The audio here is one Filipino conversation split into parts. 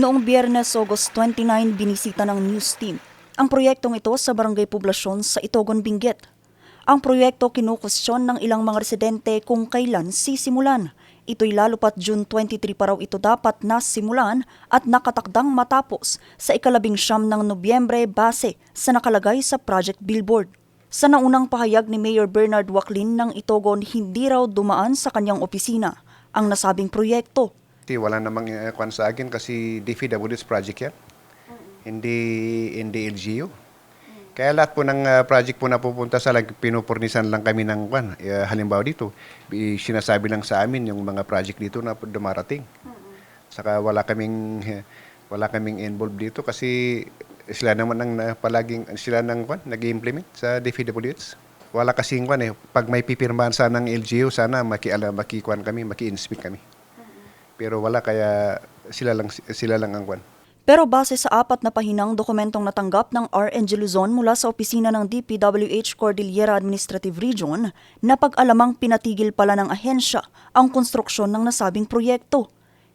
Noong biyernes August 29, binisita ng news team ang proyektong ito sa Barangay Poblasyon sa Itogon, Benguet. Ang proyekto kinukwestiyon ng ilang mga residente kung kailan sisimulan. Ito'y lalo pat June 23 pa raw ito dapat nasimulan at nakatakdang matapos sa ikalabing siyam ng Nobyembre base sa nakalagay sa project billboard. Sa naunang pahayag ni Mayor Bernard Waclin ng Itogon, hindi raw dumaan sa kanyang opisina ang nasabing proyekto. Ti, wala namang uh, kwan sa akin kasi DFWD's project yan. Hindi, hindi LGU. Kaya lahat po ng uh, project po na pupunta sa lag, pinupurnisan lang kami ng kwan. Uh, halimbawa dito, sinasabi lang sa amin yung mga project dito na dumarating. Saka wala kaming eh, wala kaming involved dito kasi sila naman ang na, palaging sila nang kwan nag-implement sa DFWDs. Wala kasing kwan eh. Pag may pipirmahan sana ng LGU, sana makiala makikwan kami, maki-inspect kami. Pero wala kaya sila lang sila lang ang kwan. Pero base sa apat na pahinang dokumentong natanggap ng RNG Luzon mula sa opisina ng DPWH Cordillera Administrative Region, napag-alamang pinatigil pala ng ahensya ang konstruksyon ng nasabing proyekto.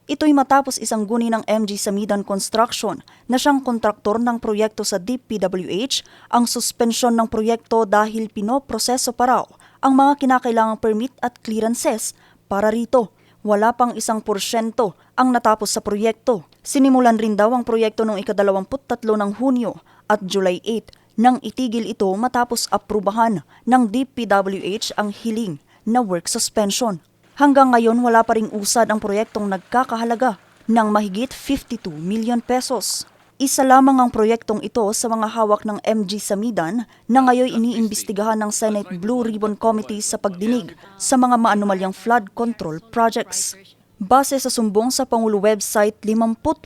Ito'y matapos isang guni ng MG Samidan Construction na siyang kontraktor ng proyekto sa DPWH ang suspensyon ng proyekto dahil pinoproseso pa raw ang mga kinakailangang permit at clearances para rito. Wala pang isang porsyento ang natapos sa proyekto. Sinimulan rin daw ang proyekto noong ikadalawamput-tatlo ng Hunyo at July 8 nang itigil ito matapos aprubahan ng DPWH ang hiling na work suspension. Hanggang ngayon wala pa ring usad ang proyektong nagkakahalaga ng mahigit 52 million pesos. Isa lamang ang proyektong ito sa mga hawak ng MG Samidan na ngayon iniimbestigahan ng Senate Blue Ribbon Committee sa pagdinig sa mga maanumalyang flood control projects. Base sa sumbong sa Pangulo website, 58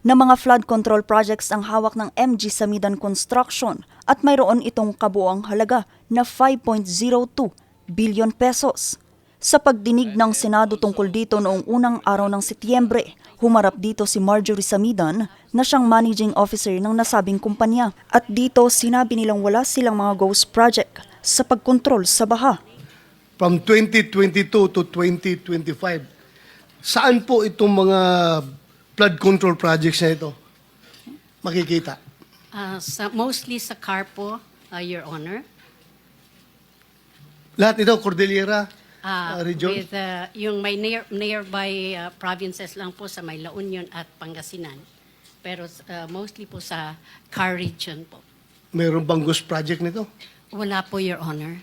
na mga flood control projects ang hawak ng MG Samidan Construction at mayroon itong kabuang halaga na 5.02 billion pesos. Sa pagdinig ng Senado tungkol dito noong unang araw ng Setyembre, humarap dito si Marjorie Samidan na siyang managing officer ng nasabing kumpanya. At dito sinabi nilang wala silang mga ghost project sa pagkontrol sa baha. from 2022 to 2025. Saan po itong mga flood control projects na ito makikita? Uh, sa, mostly sa car po, uh, Your Honor. Lahat ito, Cordillera Uh, uh, region? With uh, yung may near, nearby uh, provinces lang po sa may La Union at Pangasinan. Pero uh, mostly po sa car region po. Mayroon bang ghost project nito? Wala po, Your Honor.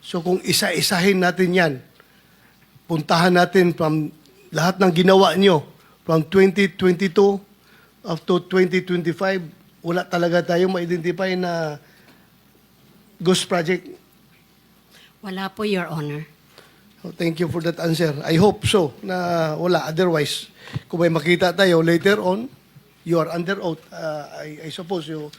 So kung isa-isahin natin yan, puntahan natin from lahat ng ginawa nyo from 2022 up to 2025, wala talaga tayong ma-identify na ghost project. Wala po, Your Honor. Oh, Thank you for that answer. I hope so na wala. Otherwise, kung may makita tayo later on, you are under oath. Uh, I, I suppose you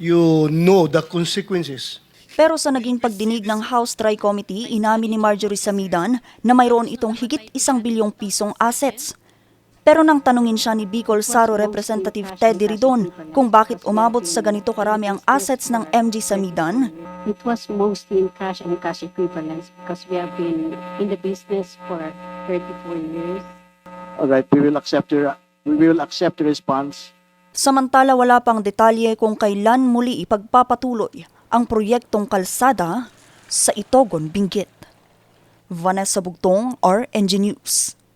you know the consequences. Pero sa naging pagdinig ng House Tri-Committee, inamin ni Marjorie Samidan na mayroon itong higit isang bilyong pisong assets. Pero nang tanungin siya ni Bicol Saro Representative Teddy Ridon kung bakit umabot sa ganito karami ang assets ng MG Samidan, It was mostly in cash and cash equivalents because we have been in the business for 34 years. All right, we will accept your we will accept the response. Samantala wala pang detalye kung kailan muli ipagpapatuloy ang proyektong kalsada sa Itogon, Benguet. Vanessa Bugtong, RNG News.